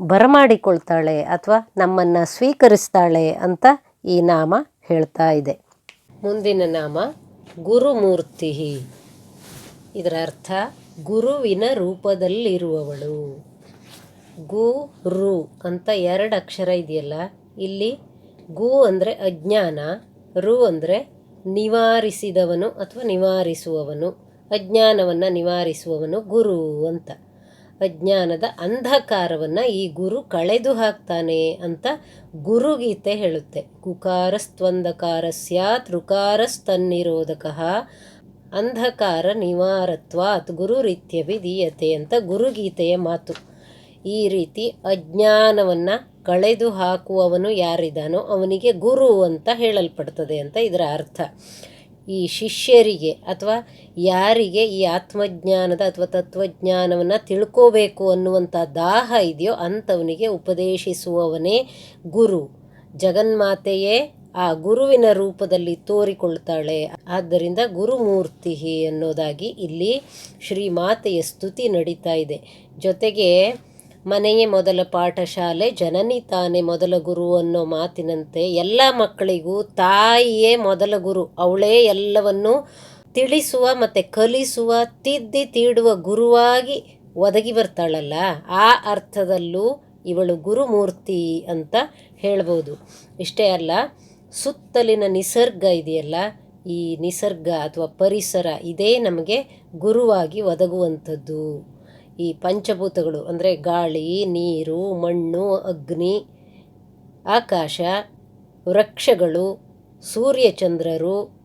ಬರಮಾಡಿಕೊಳ್ತಾಳೆ ಅಥವಾ ನಮ್ಮನ್ನು ಸ್ವೀಕರಿಸ್ತಾಳೆ ಅಂತ ಈ ನಾಮ ಹೇಳ್ತಾ ಇದೆ. ಮುಂದಿನ ನಾಮ ಗುರುಮೂರ್ತಿ. ಇದರ ಅರ್ಥ ಗುರುವಿನ ರೂಪದಲ್ಲಿರುವವಳು. ಗು ರು ಅಂತ ಎರಡು ಅಕ್ಷರ ಇದೆಯಲ್ಲ, ಇಲ್ಲಿ ಗು ಅಂದರೆ ಅಜ್ಞಾನ, ರು ಅಂದರೆ ನಿವಾರಿಸಿದವನು ಅಥವಾ ನಿವಾರಿಸುವವನು, ಅಜ್ಞಾನವನ್ನು ನಿವಾರಿಸುವವನು ಗುರು ಅಂತ. ಅಜ್ಞಾನದ ಅಂಧಕಾರವನ್ನು ಈ ಗುರು ಕಳೆದು ಹಾಕ್ತಾನೆ ಅಂತ ಗುರುಗೀತೆ ಹೇಳುತ್ತೆ. ಗುಕಾರಸ್ತ್ವಂಧಕಾರ ಸ್ಯಾತ್, ಋಕಾರಸ್ತನ್ನಿರೋಧಕ, ಅಂಧಕಾರ ನಿವಾರತ್ವಾತ್ ಗುರುರಿತ್ಯಭಿಧೀಯತೆ ಅಂತ ಗುರುಗೀತೆಯ ಮಾತು. ಈ ರೀತಿ ಅಜ್ಞಾನವನ್ನು ಕಳೆದು ಹಾಕುವವನು ಯಾರಿದ್ದಾನೋ ಅವನಿಗೆ ಗುರು ಅಂತ ಹೇಳಲ್ಪಡ್ತದೆ ಅಂತ ಇದರ ಅರ್ಥ. ಈ ಶಿಷ್ಯರಿಗೆ ಅಥವಾ ಯಾರಿಗೆ ಈ ಆತ್ಮಜ್ಞಾನದ ಅಥವಾ ತತ್ವಜ್ಞಾನವನ್ನು ತಿಳ್ಕೋಬೇಕು ಅನ್ನುವಂಥ ದಾಹ ಇದೆಯೋ ಅಂಥವನಿಗೆ ಉಪದೇಶಿಸುವವನೇ ಗುರು. ಜಗನ್ಮಾತೆಯೇ ಆ ಗುರುವಿನ ರೂಪದಲ್ಲಿ ತೋರಿಕೊಳ್ತಾಳೆ. ಆದ್ದರಿಂದ ಗುರುಮೂರ್ತಿ ಅನ್ನೋದಾಗಿ ಇಲ್ಲಿ ಶ್ರೀಮಾತೆಯ ಸ್ತುತಿ ನಡೀತಾ ಇದೆ. ಜೊತೆಗೆ ಮನೆಯೇ ಮೊದಲ ಪಾಠಶಾಲೆ, ಜನನಿ ತಾನೇ ಮೊದಲ ಗುರು ಅನ್ನೋ ಮಾತಿನಂತೆ ಎಲ್ಲ ಮಕ್ಕಳಿಗೂ ತಾಯಿಯೇ ಮೊದಲ ಗುರು. ಅವಳೇ ಎಲ್ಲವನ್ನು ತಿಳಿಸುವ ಮತ್ತು ಕಲಿಸುವ, ತಿದ್ದಿ ತೀಡುವ ಗುರುವಾಗಿ ಒದಗಿ ಬರ್ತಾಳಲ್ಲ. ಆ ಅರ್ಥದಲ್ಲೂ ಇವಳು ಗುರುಮೂರ್ತಿ ಅಂತ ಹೇಳ್ಬೋದು. ಇಷ್ಟೇ ಅಲ್ಲ, ಸುತ್ತಲಿನ ನಿಸರ್ಗ ಇದೆಯಲ್ಲ, ಈ ನಿಸರ್ಗ ಅಥವಾ ಪರಿಸರ ಇದೇ ನಮಗೆ ಗುರುವಾಗಿ ಒದಗುವಂಥದ್ದು. ಈ ಪಂಚಭೂತಗಳು ಅಂದರೆ ಗಾಳಿ, ನೀರು, ಮಣ್ಣು, ಅಗ್ನಿ, ಆಕಾಶ, ವೃಕ್ಷಗಳು ಸೂರ್ಯಚಂದ್ರರು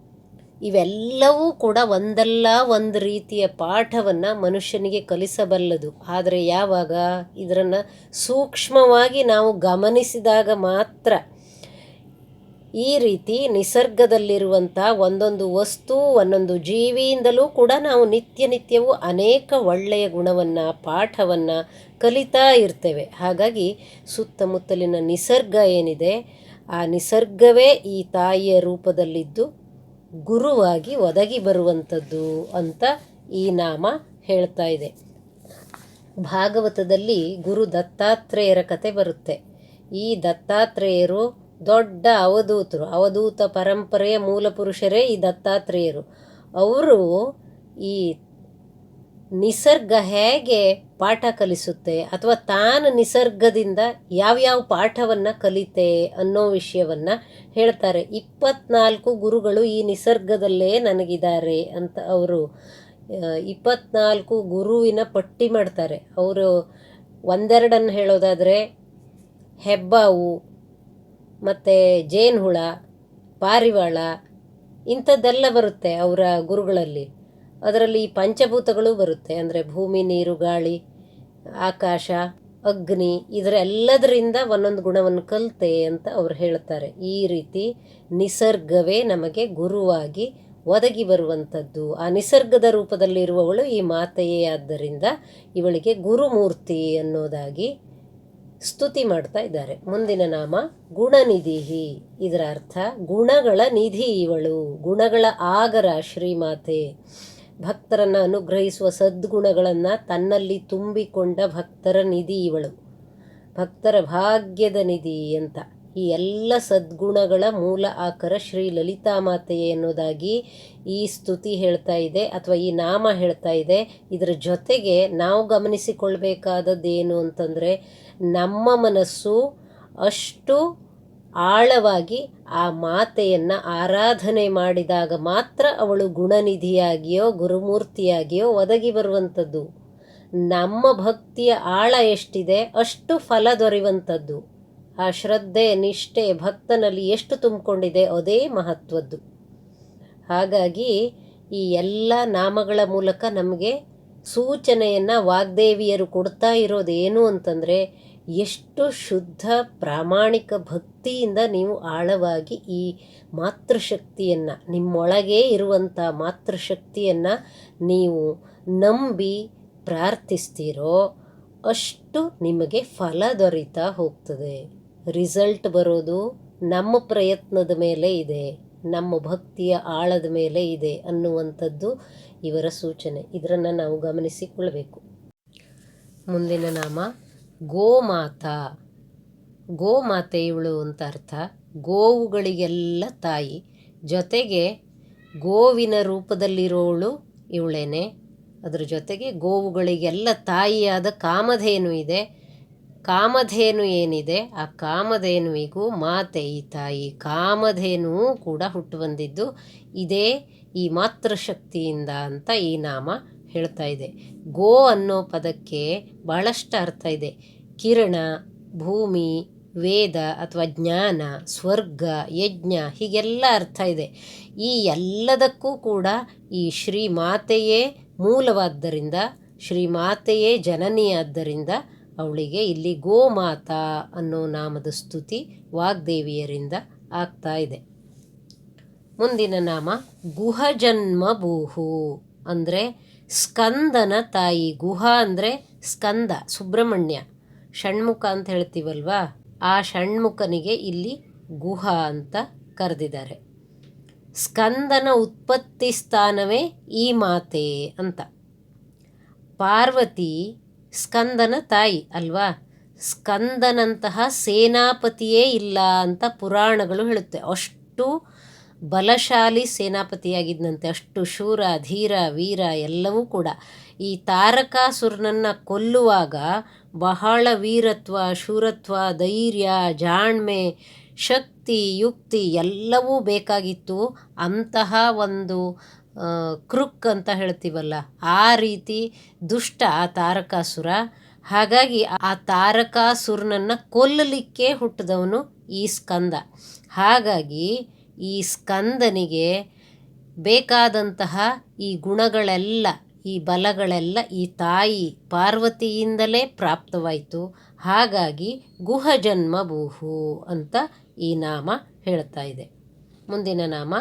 ಇವೆಲ್ಲವೂ ಕೂಡ ಒಂದಲ್ಲ ಒಂದು ರೀತಿಯ ಪಾಠವನ್ನು ಮನುಷ್ಯನಿಗೆ ಕಲಿಸಬಲ್ಲದು. ಆದರೆ ಯಾವಾಗ? ಇದರನ್ನು ಸೂಕ್ಷ್ಮವಾಗಿ ನಾವು ಗಮನಿಸಿದಾಗ ಮಾತ್ರ ಈ ರೀತಿ ನಿಸರ್ಗದಲ್ಲಿರುವಂಥ ಒಂದೊಂದು ವಸ್ತು, ಒಂದೊಂದು ಜೀವಿಯಿಂದಲೂ ಕೂಡ ನಾವು ನಿತ್ಯ ನಿತ್ಯವೂ ಅನೇಕ ಒಳ್ಳೆಯ ಗುಣವನ್ನು, ಪಾಠವನ್ನು ಕಲಿತಾ ಇರ್ತೇವೆ. ಹಾಗಾಗಿ ಸುತ್ತಮುತ್ತಲಿನ ನಿಸರ್ಗ ಏನಿದೆ, ಆ ನಿಸರ್ಗವೇ ಈ ತಾಯಿಯ ರೂಪದಲ್ಲಿದ್ದು ಗುರುವಾಗಿ ಒದಗಿ ಬರುವಂಥದ್ದು ಅಂತ ಈ ನಾಮ ಹೇಳ್ತಾ ಇದೆ. ಭಾಗವತದಲ್ಲಿ ಗುರು ದತ್ತಾತ್ರೇಯರ ಕತೆ ಬರುತ್ತೆ. ಈ ದತ್ತಾತ್ರೇಯರು ದೊಡ್ಡ ಅವಧೂತರು, ಅವಧೂತ ಪರಂಪರೆಯ ಮೂಲ ಪುರುಷರೇ ಈ ದತ್ತಾತ್ರೇಯರು. ಅವರು ಈ ನಿಸರ್ಗ ಹೇಗೆ ಪಾಠ ಕಲಿಸುತ್ತೆ ಅಥವಾ ತಾನು ನಿಸರ್ಗದಿಂದ ಯಾವ್ಯಾವ ಪಾಠವನ್ನು ಕಲಿತೆ ಅನ್ನೋ ವಿಷಯವನ್ನು ಹೇಳ್ತಾರೆ. ಇಪ್ಪತ್ನಾಲ್ಕು ಗುರುಗಳು ಈ ನಿಸರ್ಗದಲ್ಲೇ ನನಗಿದ್ದಾರೆ ಅಂತ ಅವರು ಇಪ್ಪತ್ನಾಲ್ಕು ಗುರುವಿನ ಪಟ್ಟಿ ಮಾಡ್ತಾರೆ. ಅವರು ಒಂದೆರಡನ್ನು ಹೇಳೋದಾದರೆ, ಹೆಬ್ಬಾವು ಮತ್ತು ಜೇನುಹುಳ ಪಾರಿವಾಳ ಇಂಥದ್ದೆಲ್ಲ ಬರುತ್ತೆ ಅವರ ಗುರುಗಳಲ್ಲಿ. ಅದರಲ್ಲಿ ಪಂಚಭೂತಗಳು ಬರುತ್ತೆ, ಅಂದರೆ ಭೂಮಿ, ನೀರು, ಗಾಳಿ, ಆಕಾಶ, ಅಗ್ನಿ ಇದರೆಲ್ಲದರಿಂದ ಒಂದೊಂದು ಗುಣವನ್ನು ಕಲಿತೆ ಅಂತ ಅವ್ರು ಹೇಳ್ತಾರೆ. ಈ ರೀತಿ ನಿಸರ್ಗವೇ ನಮಗೆ ಗುರುವಾಗಿ ಒದಗಿ ಬರುವಂಥದ್ದು. ಆ ನಿಸರ್ಗದ ರೂಪದಲ್ಲಿರುವವಳು ಈ ಮಾತೆಯೇ. ಆದ್ದರಿಂದ ಇವಳಿಗೆ ಗುರುಮೂರ್ತಿ ಅನ್ನೋದಾಗಿ ಸ್ತುತಿ ಮಾಡ್ತಾ ಇದ್ದಾರೆ. ಮುಂದಿನ ನಾಮ ಗುಣನಿಧಿ ಇದರ ಅರ್ಥ ಗುಣಗಳ ನಿಧಿ ಇವಳು. ಗುಣಗಳ ಆಗರ ಶ್ರೀಮಾತೆ. ಭಕ್ತರನ್ನು ಅನುಗ್ರಹಿಸುವ ಸದ್ಗುಣಗಳನ್ನು ತನ್ನಲ್ಲಿ ತುಂಬಿಕೊಂಡ ಭಕ್ತರ ನಿಧಿ ಇವಳು. ಭಕ್ತರ ಭಾಗ್ಯದ ನಿಧಿ ಅಂತ. ಈ ಎಲ್ಲ ಸದ್ಗುಣಗಳ ಮೂಲ ಆಕರ ಶ್ರೀ ಲಲಿತಾ ಮಾತೆಯೇ ಎನ್ನುವುದಾಗಿ ಈ ಸ್ತುತಿ ಹೇಳ್ತಾ ಇದೆ ಅಥವಾ ಈ ನಾಮ ಹೇಳ್ತಾ ಇದೆ. ಇದರ ಜೊತೆಗೆ ನಾವು ಗಮನಿಸಿಕೊಳ್ಬೇಕಾದದ್ದೇನು ಅಂತಂದರೆ ನಮ್ಮ ಮನಸ್ಸು ಅಷ್ಟು ಆಳವಾಗಿ ಆ ಮಾತೆಯನ್ನು ಆರಾಧನೆ ಮಾಡಿದಾಗ ಮಾತ್ರ ಅವಳು ಗುಣನಿಧಿಯಾಗಿಯೋ, ಗುರುಮೂರ್ತಿಯಾಗಿಯೋ ಒದಗಿ ಬರುವಂಥದ್ದು. ನಮ್ಮ ಭಕ್ತಿಯ ಆಳ ಎಷ್ಟಿದೆ ಅಷ್ಟು ಫಲ ದೊರೆಯುವಂಥದ್ದು. ಆ ಶ್ರದ್ಧೆ, ನಿಷ್ಠೆ, ಭಕ್ತನಲ್ಲಿ ಎಷ್ಟು ತುಂಬಿಕೊಂಡಿದೆ ಅದೇ ಮಹತ್ವದ್ದು. ಹಾಗಾಗಿ ಈ ಎಲ್ಲ ನಾಮಗಳ ಮೂಲಕ ನಮಗೆ ಸೂಚನೆಯನ್ನು ವಾಗ್ದೇವಿಯರು ಕೊಡ್ತಾ ಇರೋದೇನು ಅಂತಂದರೆ ಎಷ್ಟು ಶುದ್ಧ ಪ್ರಾಮಾಣಿಕ ಭಕ್ತಿಯಿಂದ ನೀವು ಆಳವಾಗಿ ಈ ಮಾತೃಶಕ್ತಿಯನ್ನು, ನಿಮ್ಮೊಳಗೇ ಇರುವಂಥ ಮಾತೃಶಕ್ತಿಯನ್ನು ನೀವು ನಂಬಿ ಪ್ರಾರ್ಥಿಸ್ತೀರೋ ಅಷ್ಟು ನಿಮಗೆ ಫಲ ದೊರೀತಾ ಹೋಗ್ತದೆ. ರಿಸಲ್ಟ್ ಬರೋದು ನಮ್ಮ ಪ್ರಯತ್ನದ ಮೇಲೆ ಇದೆ, ನಮ್ಮ ಭಕ್ತಿಯ ಆಳದ ಮೇಲೆ ಇದೆ ಅನ್ನುವಂಥದ್ದು ಇವರ ಸೂಚನೆ. ಇದರನ್ನು ನಾವು ಗಮನಿಸಿಕೊಳ್ಳಬೇಕು. ಮುಂದಿನ ನಾಮ ಗೋಮಾತಾ. ಗೋಮಾತೆ ಇವಳು ಅಂತ ಅರ್ಥ ಗೋವುಗಳಿಗೆಲ್ಲ ತಾಯಿ. ಜೊತೆಗೆ ಗೋವಿನ ರೂಪದಲ್ಲಿರೋಳು ಇವಳೇನೆ. ಅದ್ರ ಜೊತೆಗೆ ಗೋವುಗಳಿಗೆಲ್ಲ ತಾಯಿಯಾದ ಕಾಮಧೇನು ಇದೆ. ಕಾಮಧೇನು ಏನಿದೆ? ಆ ಕಾಮಧೇನುವಿಗೂ ಮಾತೆ ಈ ತಾಯಿ. ಕಾಮಧೇನು ಕೂಡ ಹುಟ್ಟು ಬಂದಿದ್ದು ಇದೇ ಈ ಮಾತೃಶಕ್ತಿಯಿಂದ ಅಂತ ಈ ನಾಮ ಹೇಳ್ತಾ ಇದೆ. ಗೋ ಅನ್ನೋ ಪದಕ್ಕೆ ಬಹಳಷ್ಟು ಅರ್ಥ ಇದೆ. ಕಿರಣ, ಭೂಮಿ, ವೇದ ಅಥವಾ ಜ್ಞಾನ, ಸ್ವರ್ಗ, ಯಜ್ಞ ಹೀಗೆಲ್ಲ ಅರ್ಥ ಇದೆ. ಈ ಎಲ್ಲದಕ್ಕೂ ಕೂಡ ಈ ಶ್ರೀ ಮಾತೆಯೇ ಮೂಲವಾದ್ದರಿಂದ, ಶ್ರೀ ಮಾತೆಯೇ ಜನನಿಯಾದ್ದರಿಂದ ಅವಳಿಗೆ ಇಲ್ಲಿ ಗೋಮಾತಾ ಅನ್ನೋ ನಾಮದ ಸ್ತುತಿ ವಾಗ್ದೇವಿಯರಿಂದ ಆಗ್ತಾ ಇದೆ. ಮುಂದಿನ ನಾಮ ಗುಹಜನ್ಮ ಭೂಹು. ಅಂದರೆ ಸ್ಕಂದನ ತಾಯಿ. ಗುಹಾ ಅಂದರೆ ಸ್ಕಂದ, ಸುಬ್ರಹ್ಮಣ್ಯ. ಷಣ್ಮುಖ ಅಂತ ಹೇಳ್ತೀವಲ್ವಾ? ಆ ಷಣ್ಮುಖನಿಗೆ ಇಲ್ಲಿ ಗುಹಾ ಅಂತ ಕರೆದಿದ್ದಾರೆ. ಸ್ಕಂದನ ಉತ್ಪತ್ತಿ ಸ್ಥಾನವೇ ಈ ಮಾತೆ ಅಂತ. ಪಾರ್ವತಿ ಸ್ಕಂದನ ತಾಯಿ ಅಲ್ವಾ? ಸ್ಕಂದನಂತಹ ಸೇನಾಪತಿಯೇ ಇಲ್ಲ ಅಂತ ಪುರಾಣಗಳು ಹೇಳುತ್ತೆ. ಅಷ್ಟು ಬಲಶಾಲಿ ಸೇನಾಪತಿಯಾಗಿದ್ದಂತೆ ಅಷ್ಟು ಶೂರ, ಧೀರ, ವೀರ ಎಲ್ಲವೂ ಕೂಡ. ಈ ತಾರಕಾಸುರನನ್ನು ಕೊಲ್ಲುವಾಗ ಬಹಳ ವೀರತ್ವ, ಶೂರತ್ವ, ಧೈರ್ಯ, ಜಾಣ್ಮೆ, ಶಕ್ತಿ, ಯುಕ್ತಿ ಎಲ್ಲವೂ ಬೇಕಾಗಿತ್ತು. ಅಂತಹ ಒಂದು ಕೃಕ್ ಅಂತ ಹೇಳ್ತೀವಲ್ಲ, ಆ ರೀತಿ ದುಷ್ಟ ಆ ತಾರಕಾಸುರ. ಹಾಗಾಗಿ ಆ ತಾರಕಾಸುರನನ್ನು ಕೊಲ್ಲಲಿಕ್ಕೆ ಹುಟ್ಟಿದವನು ಈ ಸ್ಕಂದ. ಹಾಗಾಗಿ ಈ ಸ್ಕಂದನಿಗೆ ಬೇಕಾದಂತಹ ಈ ಗುಣಗಳೆಲ್ಲ, ಈ ಬಲಗಳೆಲ್ಲ ಈ ತಾಯಿ ಪಾರ್ವತಿಯಿಂದಲೇ ಪ್ರಾಪ್ತವಾಯಿತು. ಹಾಗಾಗಿ ಗುಹಜನ್ಮ ಭೂಹು ಅಂತ ಈ ನಾಮ ಹೇಳ್ತಾ ಇದೆ. ಮುಂದಿನ ನಾಮ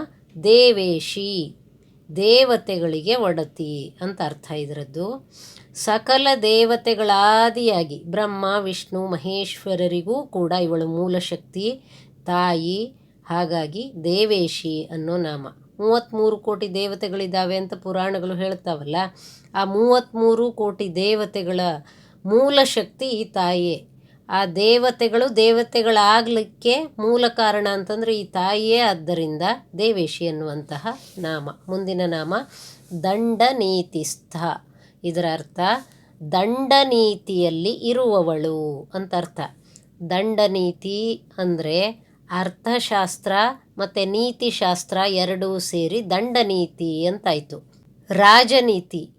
ದೇವೇಶಿ, ದೇವತೆಗಳಿಗೆ ಒಡತಿ ಅಂತ ಅರ್ಥ ಇದರದ್ದು. ಸಕಲ ದೇವತೆಗಳಾದಿಯಾಗಿ ಬ್ರಹ್ಮ, ವಿಷ್ಣು, ಮಹೇಶ್ವರರಿಗೂ ಕೂಡ ಇವಳು ಮೂಲಶಕ್ತಿ ತಾಯಿ ಹಾಗಾಗಿ ದೇವೇಶಿ ಅನ್ನೋ ನಾಮ. ಮೂವತ್ತ್ಮೂರು ಕೋಟಿ ದೇವತೆಗಳಿದ್ದಾವೆ ಅಂತ ಪುರಾಣಗಳು ಹೇಳ್ತಾವಲ್ಲ, ಆ ಮೂವತ್ತ್ಮೂರು ಕೋಟಿ ದೇವತೆಗಳ ಮೂಲ ಶಕ್ತಿ ಈ ತಾಯಿಯೇ. ಆ ದೇವತೆಗಳು ದೇವತೆಗಳಾಗಲಿಕ್ಕೆ ಮೂಲ ಕಾರಣ ಅಂತಂದರೆ ಈ ತಾಯಿಯೇ ಆದ್ದರಿಂದ ದೇವೇಶಿ ಅನ್ನುವಂತಹ ನಾಮ. ಮುಂದಿನ ನಾಮ ದಂಡನೀತಿಸ್ಥ. ಇದರ ಅರ್ಥ, ದಂಡನೀತಿಯಲ್ಲಿ ಇರುವವಳು ಅಂತ ಅರ್ಥ. ದಂಡನೀತಿ ಅಂದರೆ ಅರ್ಥಶಾಸ್ತ್ರ ಮತ್ತು ನೀತಿಶಾಸ್ತ್ರ ಎರಡೂ ಸೇರಿ ದಂಡನೀತಿ ಅಂತಾಯಿತು. ರಾಜನೀತಿ.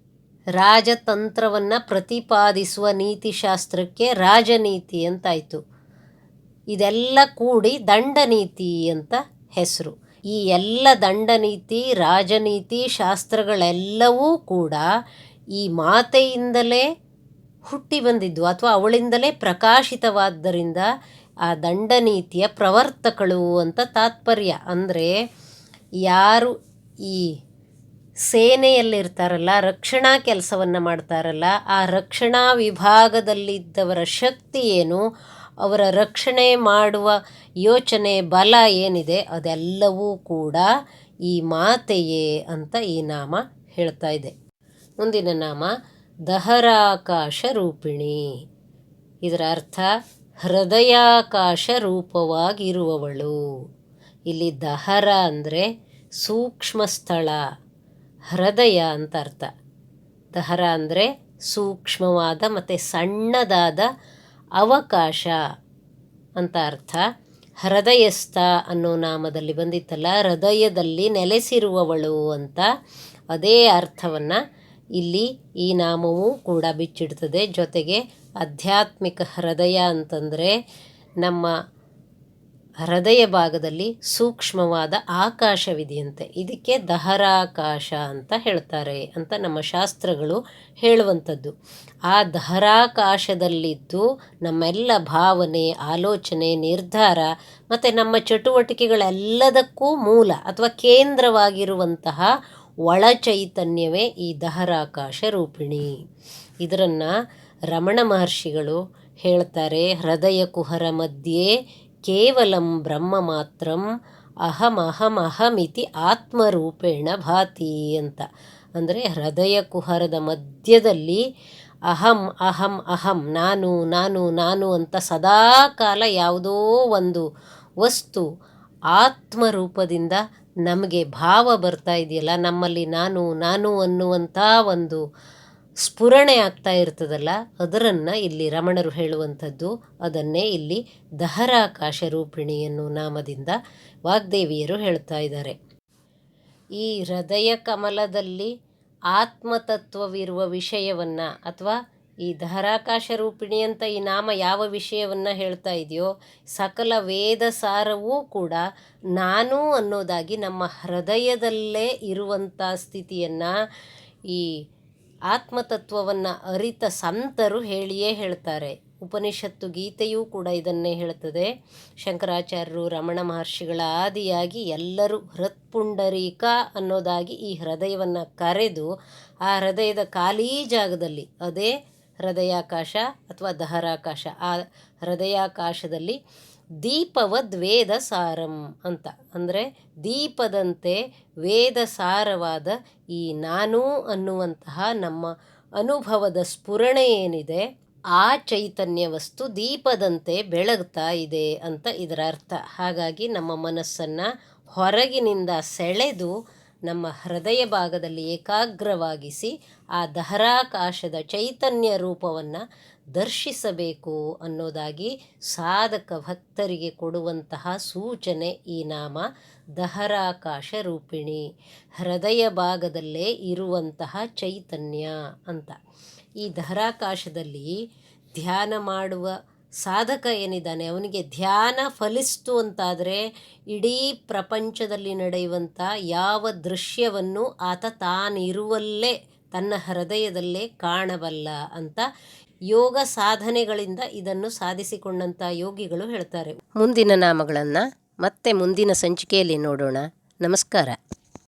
ರಾಜತಂತ್ರವನ್ನು ಪ್ರತಿಪಾದಿಸುವ ನೀತಿಶಾಸ್ತ್ರಕ್ಕೆ ರಾಜನೀತಿ ಅಂತಾಯಿತು. ಇದೆಲ್ಲ ಕೂಡಿ ದಂಡನೀತಿ ಅಂತ ಹೆಸರು. ಈ ಎಲ್ಲ ದಂಡನೀತಿ, ರಾಜನೀತಿ, ಶಾಸ್ತ್ರಗಳೆಲ್ಲವೂ ಕೂಡ ಈ ಮಾತೆಯಿಂದಲೇ ಹುಟ್ಟಿ ಬಂದಿದ್ದು ಅಥವಾ ಅವಳಿಂದಲೇ ಪ್ರಕಾಶಿತವಾದ್ದರಿಂದ ಆ ದಂಡನೀತಿಯ ಪ್ರವರ್ತಕಳು ಅಂತ ತಾತ್ಪರ್ಯ. ಅಂದರೆ ಯಾರು ಈ ಸೇನೆಯಲ್ಲಿರ್ತಾರಲ್ಲ, ರಕ್ಷಣಾ ಕೆಲಸವನ್ನು ಮಾಡ್ತಾರಲ್ಲ, ಆ ರಕ್ಷಣಾ ವಿಭಾಗದಲ್ಲಿದ್ದವರ ಶಕ್ತಿ ಏನು, ಅವರ ರಕ್ಷಣೆ ಮಾಡುವ ಯೋಚನೆ ಬಲ ಏನಿದೆ, ಅದೆಲ್ಲವೂ ಕೂಡ ಈ ಮಾತೆಯೇ ಅಂತ ಈ ನಾಮ ಹೇಳ್ತಾ ಇದೆ. ಮುಂದಿನ ನಾಮ ದಹರಾಕಾಶ ರೂಪಿಣಿ. ಇದರ ಅರ್ಥ ಹೃದಯಾಕಾಶ ರೂಪವಾಗಿರುವವಳು ಇಲ್ಲಿ ದಹರ ಅಂದರೆ ಸೂಕ್ಷ್ಮ ಸ್ಥಳ, ಹೃದಯ ಅಂತ ಅರ್ಥ. ದಹರ ಅಂದರೆ ಸೂಕ್ಷ್ಮವಾದ ಮತ್ತು ಸಣ್ಣದಾದ ಅವಕಾಶ ಅಂತ ಅರ್ಥ. ಹೃದಯಸ್ಥ ಅನ್ನೋ ನಾಮದಲ್ಲಿ ಬಂದಿತ್ತಲ್ಲ, ಹೃದಯದಲ್ಲಿ ನೆಲೆಸಿರುವವಳು ಅಂತ ಅದೇ ಅರ್ಥವನ್ನು ಇಲ್ಲಿ ಈ ನಾಮವೂ ಕೂಡ ಬಿಚ್ಚಿಡ್ತದೆ. ಜೊತೆಗೆ ಆಧ್ಯಾತ್ಮಿಕ ಹೃದಯ ಅಂತಂದರೆ ನಮ್ಮ ಹೃದಯ ಭಾಗದಲ್ಲಿ ಸೂಕ್ಷ್ಮವಾದ ಆಕಾಶವಿದೆಯಂತೆ. ಇದಕ್ಕೆ ದಹರಾಕಾಶ ಅಂತ ಹೇಳ್ತಾರೆ ಅಂತ ನಮ್ಮ ಶಾಸ್ತ್ರಗಳು ಹೇಳುವಂಥದ್ದು. ಆ ದಹರಾಕಾಶದಲ್ಲಿದ್ದು ನಮ್ಮೆಲ್ಲ ಭಾವನೆ, ಆಲೋಚನೆ, ನಿರ್ಧಾರ ಮತ್ತು ನಮ್ಮ ಚಟುವಟಿಕೆಗಳೆಲ್ಲದಕ್ಕೂ ಮೂಲ ಅಥವಾ ಕೇಂದ್ರವಾಗಿರುವಂತಹ ಒಳ ಚೈತನ್ಯವೇ ಈ ದಹರಾಕಾಶ ರೂಪಿಣಿ. ಇದರನ್ನು ರಮಣ ಮಹರ್ಷಿಗಳು ಹೇಳ್ತಾರೆ, ಹೃದಯ ಕುಹರ ಮಧ್ಯೆ ಕೇವಲಂ ಬ್ರಹ್ಮ ಮಾತ್ರಂ ಅಹಂ ಅಹಂ ಅಹಮಿತಿ ಆತ್ಮರೂಪೇಣ ಭಾತಿ ಅಂತ. ಅಂದರೆ ಹೃದಯ ಕುಹರದ ಮಧ್ಯದಲ್ಲಿ ಅಹಂ ಅಹಂ ಅಹಂ ನಾನು ನಾನು ನಾನು ಅಂತ ಸದಾ ಕಾಲ ಯಾವುದೋ ಒಂದು ವಸ್ತು ಆತ್ಮರೂಪದಿಂದ ನಮಗೆ ಭಾವ ಬರ್ತಾ ಇದೆಯಲ್ಲ, ನಮ್ಮಲ್ಲಿ ನಾನು ನಾನು ಅನ್ನುವಂಥ ಒಂದು ಸ್ಫುರಣೆ ಆಗ್ತಾ ಇರ್ತದಲ್ಲ, ಅದರನ್ನು ಇಲ್ಲಿ ರಮಣರು ಹೇಳುವಂಥದ್ದು. ಅದನ್ನೇ ಇಲ್ಲಿ ದಹರಾಕಾಶ ರೂಪಿಣಿ ಎನ್ನುವ ನಾಮದಿಂದ ವಾಗ್ದೇವಿಯರು ಹೇಳ್ತಾ ಇದ್ದಾರೆ. ಈ ಹೃದಯ ಕಮಲದಲ್ಲಿ ಆತ್ಮತತ್ವವಿರುವ ವಿಷಯವನ್ನು ಅಥವಾ ಈ ದಹರಾಕಾಶ ರೂಪಿಣಿ ಅಂತ ಈ ನಾಮ ಯಾವ ವಿಷಯವನ್ನು ಹೇಳ್ತಾ ಇದೆಯೋ, ಸಕಲ ವೇದ ಸಾರವೂ ಕೂಡ ನಾನು ಅನ್ನೋದಾಗಿ ನಮ್ಮ ಹೃದಯದಲ್ಲೇ ಇರುವಂಥ ಸ್ಥಿತಿಯನ್ನು ಈ ಆತ್ಮತತ್ವವನ್ನು ಅರಿತ ಸಂತರು ಹೇಳಿಯೇ ಹೇಳ್ತಾರೆ. ಉಪನಿಷತ್ತು ಗೀತೆಯೂ ಕೂಡ ಇದನ್ನೇ ಹೇಳ್ತದೆ. ಶಂಕರಾಚಾರ್ಯರು, ರಮಣ ಮಹರ್ಷಿಗಳ ಆದಿಯಾಗಿ ಎಲ್ಲರೂ ಹೃತ್ಪುಂಡರೀಕ ಅನ್ನೋದಾಗಿ ಈ ಹೃದಯವನ್ನು ಕರೆದು ಆ ಹೃದಯದ ಖಾಲಿ ಜಾಗದಲ್ಲಿ, ಅದೇ ಹೃದಯಾಕಾಶ ಅಥವಾ ದಹರಾಕಾಶ, ಆ ಹೃದಯಾಕಾಶದಲ್ಲಿ ದೀಪವದ್ ದ್ವೇದ ಸಾರಂ ಅಂತ. ಅಂದರೆ ದೀಪದಂತೆ ವೇದ ಸಾರವಾದ ಈ ನಾನು ಅನ್ನುವಂತಹ ನಮ್ಮ ಅನುಭವದ ಸ್ಫುರಣೆ ಏನಿದೆ, ಆ ಚೈತನ್ಯ ವಸ್ತು ದೀಪದಂತೆ ಬೆಳಗ್ತಾ ಇದೆ ಅಂತ ಇದರ ಅರ್ಥ. ಹಾಗಾಗಿ ನಮ್ಮ ಮನಸ್ಸನ್ನು ಹೊರಗಿನಿಂದ ಸೆಳೆದು ನಮ್ಮ ಹೃದಯ ಭಾಗದಲ್ಲಿ ಏಕಾಗ್ರವಾಗಿಸಿ ಆ ದಹರಾಕಾಶದ ಚೈತನ್ಯ ರೂಪವನ್ನು ದರ್ಶಿಸಬೇಕು ಅನ್ನೋದಾಗಿ ಸಾಧಕ ಭಕ್ತರಿಗೆ ಕೊಡುವಂತಹ ಸೂಚನೆ ಈ ನಾಮ ದಹರಾಕಾಶ ರೂಪಿಣಿ. ಹೃದಯ ಭಾಗದಲ್ಲೇ ಇರುವಂತಹ ಚೈತನ್ಯ ಅಂತ. ಈ ದಹರಾಕಾಶದಲ್ಲಿ ಧ್ಯಾನ ಮಾಡುವ ಸಾಧಕ ಏನಿದ್ದಾನೆ, ಅವನಿಗೆ ಧ್ಯಾನ ಫಲಿಸ್ತು ಅಂತಾದರೆ ಇಡೀ ಪ್ರಪಂಚದಲ್ಲಿ ನಡೆಯುವಂಥ ಯಾವ ದೃಶ್ಯವನ್ನು ಆತ ತಾನಿರುವಲ್ಲೇ ತನ್ನ ಹೃದಯದಲ್ಲೇ ಕಾಣಬಲ್ಲ ಅಂತ ಯೋಗ ಸಾಧನೆಗಳಿಂದ ಇದನ್ನು ಸಾಧಿಸಿಕೊಂಡಂಥ ಯೋಗಿಗಳು ಹೇಳ್ತಾರೆ. ಮುಂದಿನ ನಾಮಗಳನ್ನು ಮತ್ತೆ ಮುಂದಿನ ಸಂಚಿಕೆಯಲ್ಲಿ ನೋಡೋಣ. ನಮಸ್ಕಾರ.